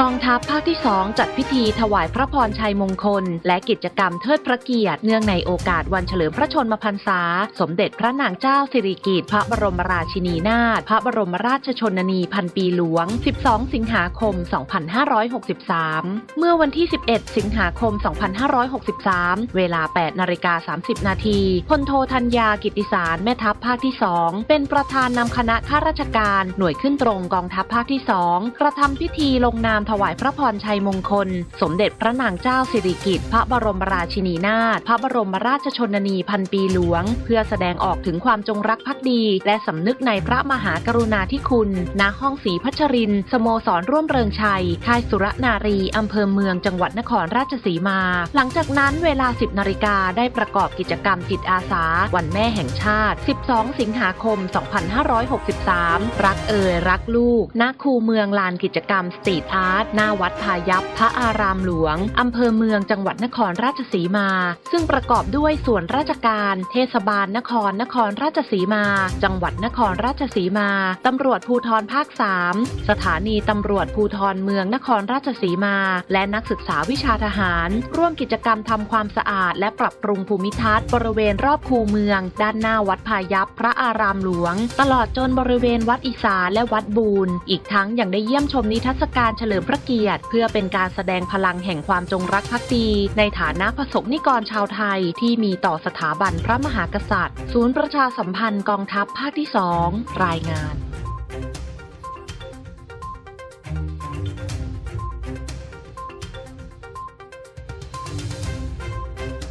กองทัพภาคที่ 2 จัดพิธีถวายพระพรชัยมงคล และกิจกรรมเทิดพระเกียรติเนื่องในโอกาสวันเฉลิมพระชนมพรรษา สมเด็จพระนางเจ้าสิริกิติ์พระบรมราชินีนาถพระบรมราชชนนีพันปีหลวง 12 สิงหาคม 2563 เมื่อวันที่ 11 สิงหาคม 2563 เวลา 8 นาฬิกา 30 นาทีพลโทธัญญากิติสารแม่ทัพภาคที่ 2 เป็นประธานนำคณะข้าราชการหน่วยขึ้นตรงกองทัพภาคที่ 2 กระทำพิธีลงนามถวายพระพรชัยมงคล สมเด็จพระนางเจ้าสิริกิติ์พระบรมราชินีนาถพระบรมราชชนนีพันปีหลวง เพื่อแสดงออกถึงความจงรักภักดี และสำนึกในพระมหากรุณาธิคุณณห้องศรีพัชริน สโมสรร่วมเริงชัย ค่ายสุรนารีอำเภอเมืองจังหวัดนครราชสีมา หลังจากนั้นเวลา 10นาฬิกาได้ประกอบกิจกรรมจิตอาสา วันแม่แห่งชาติ 12 สิงหาคม 2563 รักเอ่ยรักลูกณคูเมืองลานกิจกรรมสตรีทอาร์ตหน้าวัดพายัพพระอารามหลวง อำเภอเมืองจังหวัดนครราชสีมา ซึ่งประกอบด้วยส่วนราชการ เทศบาลนครนครราชสีมา จังหวัดนครราชสีมา ตำรวจภูธรภาค 3 สถานีตำรวจภูธรเมืองนครราชสีมา และนักศึกษาวิชาทหาร ร่วมกิจกรรมทำความสะอาด และปรับปรุงภูมิทัศน์บริเวณรอบคูเมือง ด้านหน้าวัดพายัพพระอารามหลวง ตลอดจนบริเวณวัดอีสานและวัดบูรณ์อีกทั้งยังได้เยี่ยมชมนิทรรศการเฉลิมพระเกียรติ เพื่อเป็นการแสดงพลังแห่งความจงรักภักดี ในฐานะประสบนิกรชาวไทยที่มีต่อสถาบันพระมหากษัตริย์ ศูนย์ประชาสัมพันธ์กองทัพภาคที่ 2 รายงาน